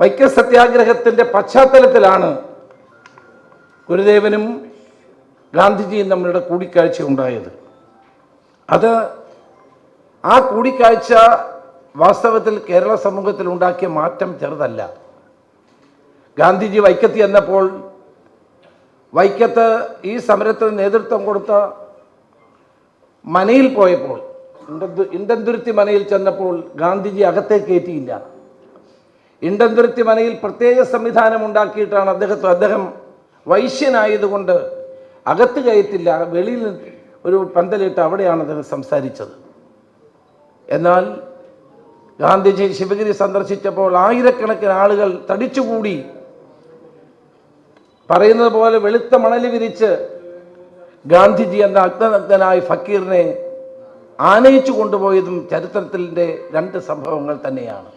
വൈക്കം സത്യാഗ്രഹത്തിന്റെ പശ്ചാത്തലത്തിലാണ് ഗുരുദേവനും ഗാന്ധിജിയും തമ്മിലുള്ള കൂടിക്കാഴ്ച ഉണ്ടായത്. അത് ആ കൂടിക്കാഴ്ച വാസ്തവത്തിൽ കേരള സമൂഹത്തിൽ ഉണ്ടാക്കിയ മാറ്റം ചെറുതല്ല. ഗാന്ധിജി വൈക്കത്തി എന്നപ്പോൾ വൈക്കത്ത് ഈ സമരത്തിന് നേതൃത്വം കൊടുത്ത മനയിൽ പോയപ്പോൾ ഇണ്ടന്തു- ഇണ്ടന്തുരുത്തി മനയിൽ ചെന്നപ്പോൾ ഗാന്ധിജി അകത്തേക്ക് കയറ്റിയില്ല ഇണ്ടന്തുരുത്തി മനയിൽ പ്രത്യേക സംവിധാനം ഉണ്ടാക്കിയിട്ടാണ് അദ്ദേഹത്തെ അദ്ദേഹം വൈശ്യനായതുകൊണ്ട് അകത്ത് കയറ്റില്ല വെളിയിൽ ഒരു പന്തലിട്ട് അവിടെയാണ് അദ്ദേഹം സംസാരിച്ചത്. എന്നാൽ ഗാന്ധിജി ശിവഗിരി സന്ദർശിച്ചപ്പോൾ ആയിരക്കണക്കിന് ആളുകൾ തടിച്ചുകൂടി പറയുന്നത് പോലെ വെളുത്ത മണൽ വിരിച്ച് ഗാന്ധിജി എന്ന അഗ്നനഗ്നായ ഫക്കീറിനെ ആനയിച്ചു കൊണ്ടുപോയതും ചരിത്രത്തിന്റെ രണ്ട് സംഭവങ്ങൾ തന്നെയാണ്.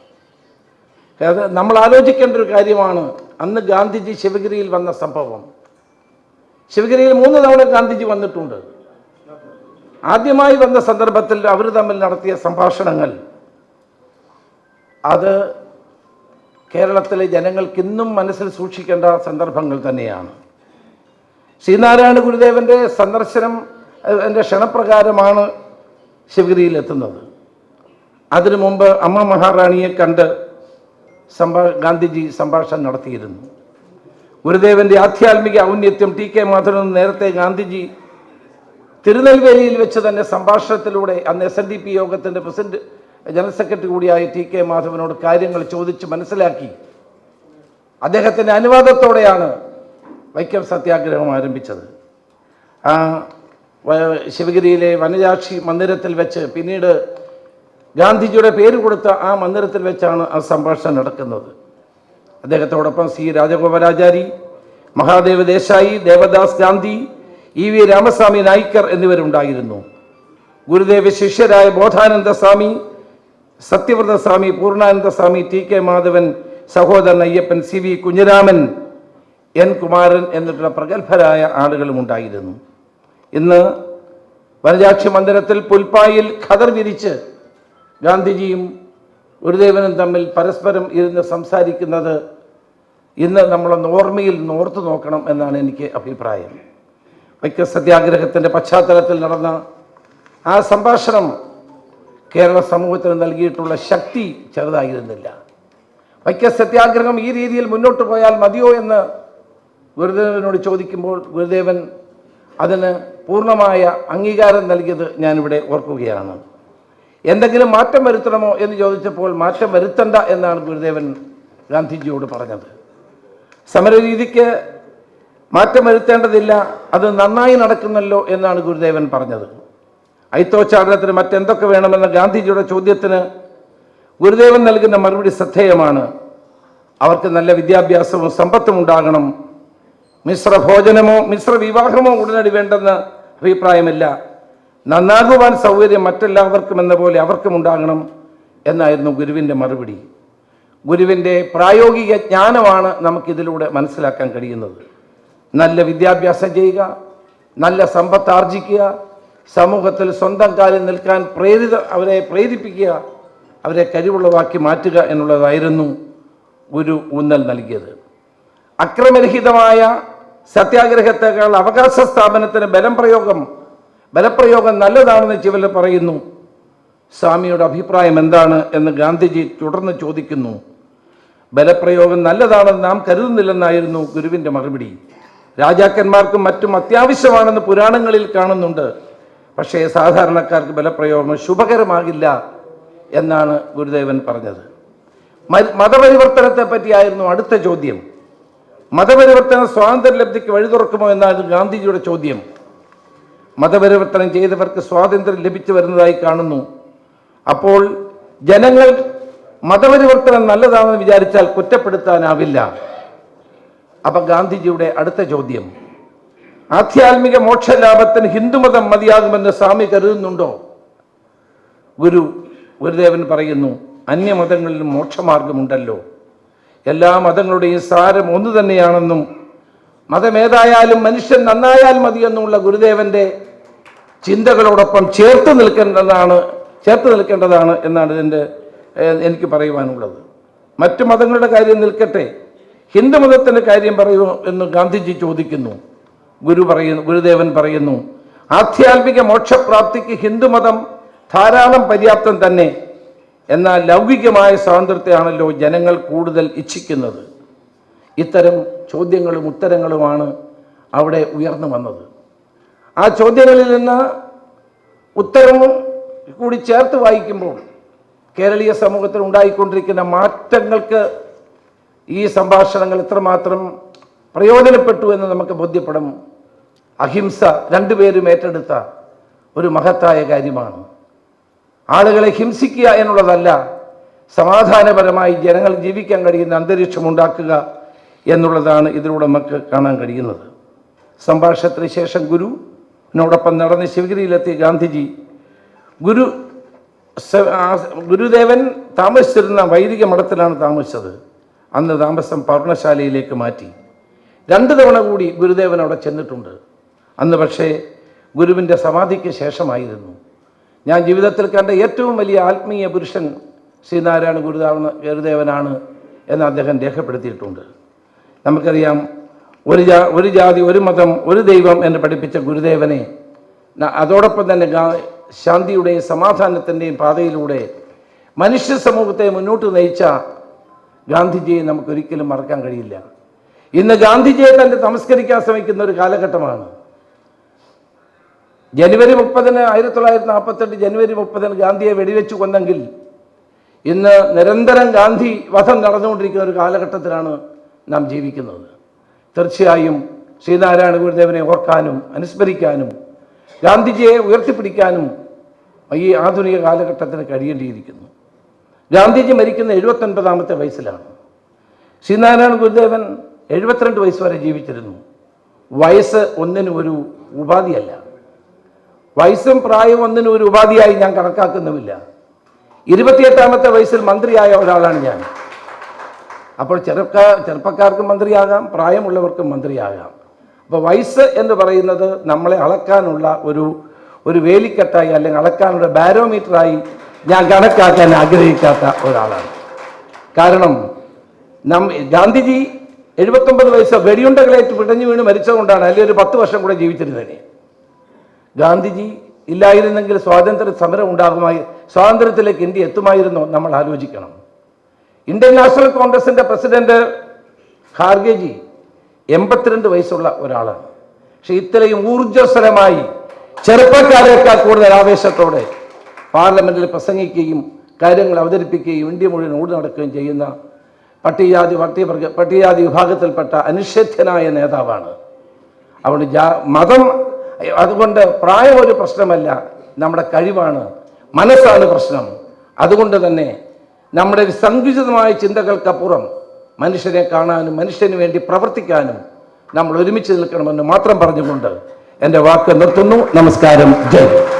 അത് നമ്മൾ ആലോചിക്കേണ്ട ഒരു കാര്യമാണ്. അന്ന് ഗാന്ധിജി ശിവഗിരിയിൽ വന്ന സംഭവം. ശിവഗിരിയിൽ മൂന്ന് തവണ ഗാന്ധിജി വന്നിട്ടുണ്ട്. ആദ്യമായി വന്ന സന്ദർഭത്തിൽ അവർ തമ്മിൽ നടത്തിയ സംഭാഷണങ്ങൾ. അത് കേരളത്തിലെ ജനങ്ങൾക്ക് ഇന്നും മനസ്സിൽ സൂക്ഷിക്കേണ്ട സന്ദർഭങ്ങൾ തന്നെയാണ്. ശ്രീനാരായണ ഗുരുദേവന്റെ സന്ദർശനം എന്റെ ക്ഷണപ്രകാരമാണ് ശിവഗിരിയിൽ എത്തുന്നത്. അതിനു മുമ്പ് അമ്മ മഹാറാണിയെ കണ്ട് സംഭാ ഗാന്ധിജി സംഭാഷണം നടത്തിയിരുന്നു. ഗുരുദേവന്റെ ആധ്യാത്മിക ഔന്നത്യം ടി കെ മാധവൻ നേരത്തെ ഗാന്ധിജി തിരുനെൽവേലിയിൽ വെച്ച് തന്നെ സംഭാഷണത്തിലൂടെ അന്ന് എസ് എൻ ഡി പി യോഗത്തിന്റെ പ്രസിഡന്റ് ജനറൽ സെക്രട്ടറി കൂടിയായ ടി കെ മാധവനോട് കാര്യങ്ങൾ ചോദിച്ച് മനസ്സിലാക്കി. അദ്ദേഹത്തിന്റെ അനുവാദത്തോടെയാണ് വൈക്കം സത്യാഗ്രഹം ആരംഭിച്ചത്. ആ ശിവഗിരിയിലെ വനജാക്ഷി മന്ദിരത്തിൽ വെച്ച് പിന്നീട് ഗാന്ധിജിയുടെ പേര് കൊടുത്ത ആ മന്ദിരത്തിൽ വെച്ചാണ് ആ സംഭാഷണം നടക്കുന്നത്. അദ്ദേഹത്തോടൊപ്പം C Rajagopalachari Mahadev Desai Devdas Gandhi E V Ramaswamy Naicker എന്നിവരുണ്ടായിരുന്നു. Gurudeva ശിഷ്യരായ Bodhananda Swami Satyavrata Swami Poornananda Swami T K Madhavan Sahodaran Ayyappan C V Kunjiraman N Kumaran എന്നിട്ടുള്ള പ്രഗത്ഭരായ ആളുകളും ഉണ്ടായിരുന്നു. ഇന്ന് വനജാക്ഷി മന്ദിരത്തിൽ പുൽപ്പായിൽ ഖദർ വിരിച്ച് ഗാന്ധിജിയും ഗുരുദേവനും തമ്മിൽ പരസ്പരം ഇരുന്ന് സംസാരിക്കുന്നത് ഇന്ന് നമ്മളൊന്ന് ഓർമ്മയിൽ നോർത്തു നോക്കണം എന്നാണ് എനിക്ക് അഭിപ്രായം. വൈക്ക സത്യാഗ്രഹത്തിന്റെ പശ്ചാത്തലത്തിൽ നടന്ന ആ സംഭാഷണം കേരള സമൂഹത്തിന് നൽകിയിട്ടുള്ള ശക്തി ചെറുതായിരുന്നില്ല. വൈക്ക സത്യാഗ്രഹം ഈ രീതിയിൽ മുന്നോട്ട് പോയാൽ മതിയോ എന്ന് ഗുരുദേവനോട് ചോദിക്കുമ്പോൾ ഗുരുദേവൻ അതിന് പൂർണമായ അംഗീകാരം നൽകിയത് ഞാനിവിടെ ഓർക്കുകയാണ്. എന്തെങ്കിലും മാറ്റം വരുത്തണമോ എന്ന് ചോദിച്ചപ്പോൾ മാറ്റം വരുത്തണ്ട എന്നാണ് ഗുരുദേവൻ ഗാന്ധിജിയോട് പറഞ്ഞത്. സമരരീതിക്ക് മാറ്റം വരുത്തേണ്ടതില്ല അത് നന്നായി നടക്കുന്നല്ലോ എന്നാണ് ഗുരുദേവൻ പറഞ്ഞത്. ഐത്തോച്ചാരണത്തിന് മറ്റെന്തൊക്കെ വേണമെന്ന ഗാന്ധിജിയുടെ ചോദ്യത്തിന് ഗുരുദേവൻ നൽകുന്ന മറുപടി ശ്രദ്ധേയമാണ്. അവർക്ക് നല്ല വിദ്യാഭ്യാസവും സമ്പത്തും ഉണ്ടാകണം. മിശ്ര ഭോജനമോ മിശ്ര വിവാഹമോ ഉടനടി വേണ്ടെന്ന് അഭിപ്രായമില്ല. നന്നാകുവാൻ സൗകര്യം മറ്റെല്ലാവർക്കും എന്ന പോലെ അവർക്കും ഉണ്ടാകണം എന്നായിരുന്നു ഗുരുവിന്റെ മറുപടി. ഗുരുവിന്റെ പ്രായോഗിക ജ്ഞാനമാണ് നമുക്കിതിലൂടെ മനസ്സിലാക്കാൻ കഴിയുന്നത്. നല്ല വിദ്യാഭ്യാസം ചെയ്യുക നല്ല സമ്പത്ത് ആർജിക്കുക സമൂഹത്തിൽ സ്വന്തം കാലിൽ നിൽക്കാൻ പ്രേരിത അവരെ പ്രേരിപ്പിക്കുക അവരെ കഴിവുള്ളവാക്കി മാറ്റുക എന്നുള്ളതായിരുന്നു ഗുരു ഊന്നൽ നൽകിയത്. അക്രമരഹിതമായ സത്യാഗ്രഹത്തേക്കാൾ അവകാശ സ്ഥാപനത്തിന് ബലം പ്രയോഗം ബലപ്രയോഗം നല്ലതാണെന്ന് ചിലർ പറയുന്നു. സ്വാമിയുടെ അഭിപ്രായം എന്താണ് എന്ന് ഗാന്ധിജി തുടർന്ന് ചോദിക്കുന്നു. ബലപ്രയോഗം നല്ലതാണെന്ന് നാം കരുതുന്നില്ലെന്നായിരുന്നു ഗുരുവിന്റെ മറുപടി. രാജാക്കന്മാർക്കും മറ്റും അത്യാവശ്യമാണെന്ന് പുരാണങ്ങളിൽ കാണുന്നുണ്ട്. പക്ഷേ സാധാരണക്കാർക്ക് ബലപ്രയോഗം ശുഭകരമാകില്ല എന്നാണ് ഗുരുദേവൻ പറഞ്ഞത്. മതപരിവർത്തനത്തെ പറ്റിയായിരുന്നു അടുത്ത ചോദ്യം. മതപരിവർത്തനം സ്വാതന്ത്ര്യലബ്ധിക്ക് വഴി തുറക്കുമോ എന്നായിരുന്നു ഗാന്ധിജിയുടെ ചോദ്യം. മതപരിവർത്തനം ചെയ്തവർക്ക് സ്വാതന്ത്ര്യം ലഭിച്ചു വരുന്നതായി കാണുന്നു. അപ്പോൾ ജനങ്ങൾ മതപരിവർത്തനം നല്ലതാണെന്ന് വിചാരിച്ചാൽ കുറ്റപ്പെടുത്താനാവില്ല. അപ്പൊ ഗാന്ധിജിയുടെ അടുത്ത ചോദ്യം. ആധ്യാത്മിക മോക്ഷലാഭത്തിന് ഹിന്ദുമതം മതിയാകുമെന്ന് സ്വാമി കരുതുന്നുണ്ടോ? ഗുരു ഗുരുദേവൻ പറയുന്നു അന്യമതങ്ങളിലും മോക്ഷമാർഗമുണ്ടല്ലോ. എല്ലാ മതങ്ങളുടെയും സാരം ഒന്നു തന്നെയാണെന്നും മതമേതായാലും മനുഷ്യൻ നന്നായാൽ മതിയെന്നുമുള്ള ഗുരുദേവന്റെ ചിന്തകളോടൊപ്പം ചേർത്ത് നിൽക്കേണ്ടതാണ് ചേർത്ത് നിൽക്കേണ്ടതാണ് എന്നാണ് ഇതിന്റെ എനിക്ക് പറയുവാനുള്ളത്. മറ്റു മതങ്ങളുടെ കാര്യം നിൽക്കട്ടെ. ഹിന്ദു ഹിന്ദുമതത്തിന്റെ കാര്യം പറയൂ എന്ന് ഗാന്ധിജി ചോദിക്കുന്നു. ഗുരു പറയുന്നു ഗുരുദേവൻ പറയുന്നു ആധ്യാത്മിക മോക്ഷപ്രാപ്തിക്ക് ഹിന്ദുമതം ധാരാളം പര്യാപ്തം തന്നെ. എന്നാൽ ലൗകികമായ സ്വാതന്ത്ര്യത്തെയാണല്ലോ ജനങ്ങൾ കൂടുതൽ ഇച്ഛിക്കുന്നത്. ഇത്തരം ചോദ്യങ്ങളും ഉത്തരങ്ങളുമാണ് അവിടെ ഉയർന്നു വന്നത്. ആ ചോദ്യങ്ങളിൽ നിന്ന് ഉത്തരവും കൂടി ചേർത്ത് വായിക്കുമ്പോൾ കേരളീയ സമൂഹത്തിൽ ഉണ്ടായിക്കൊണ്ടിരിക്കുന്ന മാറ്റങ്ങൾക്ക് ഈ സംഭാഷണങ്ങൾ എത്രമാത്രം പ്രയോജനപ്പെട്ടു എന്ന് നമുക്ക് ബോധ്യപ്പെടും. അഹിംസ രണ്ടുപേരും ഏറ്റെടുത്ത ഒരു മഹത്തായ കാര്യമാണ്. ആളുകളെ ഹിംസിക്കുക എന്നുള്ളതല്ല സമാധാനപരമായി ജനങ്ങൾ ജീവിക്കാൻ കഴിയുന്ന അന്തരീക്ഷം ഉണ്ടാക്കുക എന്നുള്ളതാണ് ഇതിലൂടെ നമുക്ക് കാണാൻ കഴിയുന്നത്. സംഭാഷണത്തിന് ശേഷം ഗുരുവിനോടൊപ്പം നടന്ന് ശിവഗിരിയിലെത്തിയ ഗാന്ധിജി ഗുരു ഗുരുദേവൻ താമസിച്ചിരുന്ന വൈദിക മഠത്തിലാണ് താമസിച്ചത്. അന്ന് താമസം പർണശാലയിലേക്ക് മാറ്റി. രണ്ട് തവണ കൂടി ഗുരുദേവൻ അവിടെ ചെന്നിട്ടുണ്ട്. അന്ന് പക്ഷേ ഗുരുവിന്റെ സമാധിക്ക് ശേഷമായിരുന്നു. ഞാൻ ജീവിതത്തിൽ കണ്ട ഏറ്റവും വലിയ ആത്മീയ പുരുഷൻ ശ്രീനാരായണ ഗുരുദേവന ഗുരുദേവനാണ് എന്ന് അദ്ദേഹം രേഖപ്പെടുത്തിയിട്ടുണ്ട്. നമുക്കറിയാം ഒരു ജാ ഒരു ജാതി ഒരു മതം ഒരു ദൈവം എന്ന് പഠിപ്പിച്ച ഗുരുദേവനെ അതോടൊപ്പം തന്നെ ശാന്തിയുടെയും സമാധാനത്തിന്റെയും പാതയിലൂടെ മനുഷ്യ സമൂഹത്തെ മുന്നോട്ട് നയിച്ച ഗാന്ധിജിയെ നമുക്കൊരിക്കലും മറക്കാൻ കഴിയില്ല. ഇന്ന് ഗാന്ധിജിയെ തന്നെ തമസ്കരിക്കാൻ ശ്രമിക്കുന്ന ഒരു കാലഘട്ടമാണ്. ജനുവരി മുപ്പതിന് ആയിരത്തി തൊള്ളായിരത്തി നാൽപ്പത്തെട്ട് ജനുവരി മുപ്പതിന് ഗാന്ധിയെ വെടിവെച്ചു കൊന്നെങ്കിൽ ഇന്ന് നിരന്തരം ഗാന്ധി വധം നടന്നുകൊണ്ടിരിക്കുന്ന ഒരു കാലഘട്ടത്തിലാണ് നാം ജീവിക്കുന്നത്. തീർച്ചയായും ശ്രീനാരായണ ഗുരുദേവനെ ഓർക്കാനും അനുസ്മരിക്കാനും ഗാന്ധിജിയെ ഉയർത്തിപ്പിടിക്കാനും ഈ ആധുനിക കാലഘട്ടത്തിന് കഴിയേണ്ടിയിരിക്കുന്നു. ഗാന്ധിജി മരിക്കുന്ന എഴുപത്തൊൻപതാമത്തെ വയസ്സിലാണ്. ശ്രീനാരായണ ഗുരുദേവൻ എഴുപത്തിരണ്ട് വയസ്സ് വരെ ജീവിച്ചിരുന്നു. വയസ്സ് ഒന്നിനും ഒരു ഉപാധിയല്ല. വയസ്സും പ്രായവും ഒന്നിനും ഒരു ഉപാധിയായി ഞാൻ കണക്കാക്കുന്നുമില്ല. ഇരുപത്തിയെട്ടാമത്തെ വയസ്സിൽ മന്ത്രിയായ ഒരാളാണ് ഞാൻ. അപ്പോൾ ചെറുപ്പക്കാർ ചെറുപ്പക്കാർക്കും മന്ത്രിയാകാം പ്രായമുള്ളവർക്കും മന്ത്രിയാകാം. അപ്പോൾ വയസ്സ് എന്ന് പറയുന്നത് നമ്മളെ അളക്കാനുള്ള ഒരു ഒരു വേലിക്കെട്ടായി അല്ലെങ്കിൽ അളക്കാനുള്ള ബാരോമീറ്ററായി ഞാൻ കണക്കാക്കാൻ ആഗ്രഹിക്കാത്ത ഒരാളാണ്. കാരണം നം ഗാന്ധിജി എഴുപത്തൊമ്പത് വയസ്സ് വെടിയുണ്ടകളേറ്റ് പിടഞ്ഞു വീണ് മരിച്ചതുകൊണ്ടാണ് അല്ലെങ്കിൽ ഒരു പത്ത് വർഷം കൂടെ ജീവിച്ചിരുന്നതിനെ ഗാന്ധിജി ഇല്ലായിരുന്നെങ്കിൽ സ്വാതന്ത്ര്യ സമരം ഉണ്ടാകുമായി സ്വാതന്ത്ര്യത്തിലേക്ക് ഇന്ത്യ എത്തുമായിരുന്നോ നമ്മൾ ആലോചിക്കണം. ഇന്ത്യൻ നാഷണൽ കോൺഗ്രസിന്റെ പ്രസിഡന്റ് ഖാർഗെജി എൺപത്തിരണ്ട് വയസ്സുള്ള ഒരാളാണ്. പക്ഷെ ഇത്രയും ഊർജസ്വലമായി ചെറുപ്പക്കാരേക്കാൾ കൂടുതൽ ആവേശത്തോടെ പാർലമെന്റിൽ പ്രസംഗിക്കുകയും കാര്യങ്ങൾ അവതരിപ്പിക്കുകയും ഇന്ത്യ മുഴുവൻ ഓടി നടക്കുകയും ചെയ്യുന്ന പട്ടികജാതി പട്ടികവർഗ പട്ടികജാതി വിഭാഗത്തിൽപ്പെട്ട അനിഷേധ്യനായ നേതാവാണ്. അതുകൊണ്ട് ജാ മതം അതുകൊണ്ട് പ്രായം ഒരു പ്രശ്നമല്ല നമ്മുടെ കഴിവാണ് മനസ്സാണ് പ്രശ്നം. അതുകൊണ്ട് തന്നെ നമ്മുടെ സങ്കുചിതമായ ചിന്തകൾക്കപ്പുറം മനുഷ്യനെ കാണാനും മനുഷ്യന് വേണ്ടി പ്രവർത്തിക്കാനും നമ്മൾ ഒരുമിച്ച് നിൽക്കണമെന്ന് മാത്രം പറഞ്ഞുകൊണ്ട് എന്റെ വാക്ക് നിർത്തുന്നു. നമസ്കാരം. ജയ്